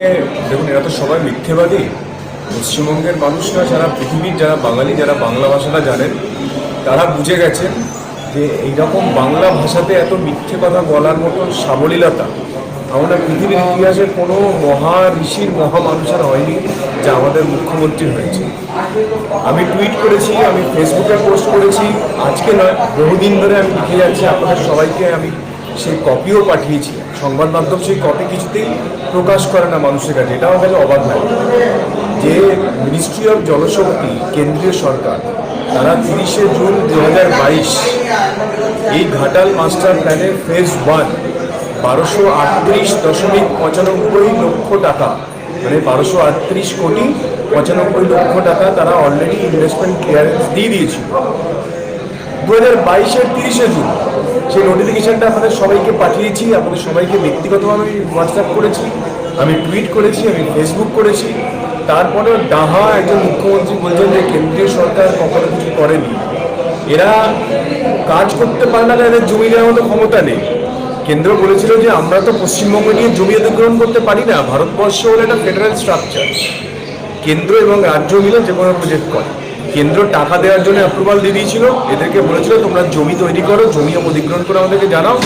দেখুন, এরা তো সবাই মিথ্যেবাদী। পশ্চিমবঙ্গের মানুষরা যারা, পৃথিবীর যারা, বাঙালি যারা বাংলা ভাষাটা জানেন, তারা বুঝে গেছেন যে এইরকম বাংলা ভাষাতে এত মিথ্যে কথা বলার মতন সাবলীলতা আমরা পৃথিবীর ইতিহাসে কোনো মহা ঋষির মহা মানুষের হয়নি যা আমাদের মুখ্যমন্ত্রী হয়েছে। আমি টুইট করেছি, আমি ফেসবুকে পোস্ট করেছি, আজকে নয়, বহুদিন ধরে আমি লিখে যাচ্ছি, আপনাদের সবাইকে আমি সেই কপিও পাঠিয়েছি। সংবাদ মাধ্যম সেই কপি কিছুতেই প্রকাশ করে না মানুষের কাছে। এটাও কাছে অবাক লাগে যে মিনিস্ট্রি অফ জলশক্তি কেন্দ্রীয় সরকার, তারা তিরিশে জুন দু হাজার বাইশ এই ঘাটাল মাস্টার প্ল্যানের ফেজ ওয়ান বারোশো আটত্রিশ দশমিক পঁচানব্বই লক্ষ টাকা মানে বারোশো আটত্রিশ কোটি পঁচানব্বই লক্ষ টাকা তারা অলরেডি ইনভেস্টমেন্ট ক্লিয়ারেন্স দিয়ে দিয়েছিল। দু হাজার বাইশের তিরিশে জুন সেই নোটিফিকেশনটা আপনাদের সবাইকে পাঠিয়েছি আপনাদের সবাইকে ব্যক্তিগতভাবে আমি হোয়াটসঅ্যাপ করেছি, আমি টুইট করেছি, আমি ফেসবুক করেছি। তারপরে ডাহা একজন মুখ্যমন্ত্রী বলছেন যে কেন্দ্রীয় সরকার কখনো কিছু করেনি। এরা কাজ করতে পারে না এদের জমি দেওয়ার মতো ক্ষমতা নেই। কেন্দ্র বলেছিল যে আমরা তো পশ্চিমবঙ্গ নিয়ে জমি অধিগ্রহণ করতে পারি না, ভারতবর্ষ হলো একটা ফেডারেল স্ট্রাকচার কেন্দ্র এবং রাজ্য মিলে যে কোনো প্রজেক্ট করে। কেন্দ্র টাকা দেওয়ার জন্য অ্যাপ্রুভাল দিয়ে দিয়েছিল। এদেরকে বলেছিল, তোমরা জমি তৈরি করো, জমি অধিগ্রহণ করে আমাদেরকে জানাও,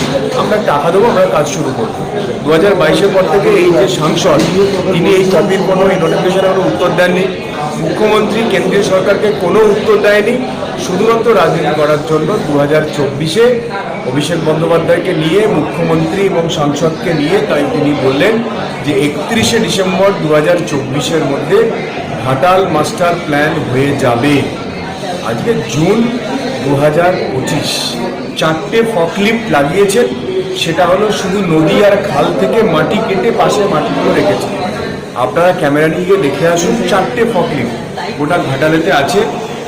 আমরা টাকা দেবো, আমরা কাজ শুরু করব। দু হাজার বাইশের পর থেকে এই যে সাংসদ, তিনি এই কপির কোনো এই নোটিফিকেশনের কোনো উত্তর দেননি। মুখ্যমন্ত্রী, কেন্দ্রীয় সরকারকে কোনো উত্তর দেয়নি। শুধুমাত্র রাজনীতি করার জন্য দু হাজার চব্বিশে অভিষেক বন্দ্যোপাধ্যায়কে নিয়ে, মুখ্যমন্ত্রী এবং সাংসদকে নিয়ে তাই তিনি বললেন যে একত্রিশে ডিসেম্বর দু হাজার চব্বিশের মধ্যে ঘাটাল মাস্টার প্ল্যান হয়ে যাবে। আজকে জুন দু হাজার পঁচিশ। চারটে ফকলিফ্ট লাগিয়েছেন। সেটা হলো শুধু নদী আর খাল থেকে মাটি কেটে পাশে মাটিগুলো রেখেছে। আপনারা ক্যামেরা নিয়ে গিয়ে দেখে আসুন চারটে ফকলিফ্ট। গোটা ঘাটালেতে আছে,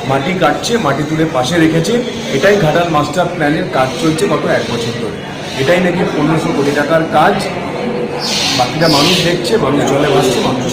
মাটি কাটছে, মাটি তুলে পাশে রেখেছে। এটাই ঘাটাল মাস্টার প্ল্যানের কাজ চলছে গত এক বছর ধরে। এটাই নাকি পনেরোশো কোটি টাকার কাজ। বাকিটা মানুষ দেখছে, মানুষ জলে ভাসছে, মানুষ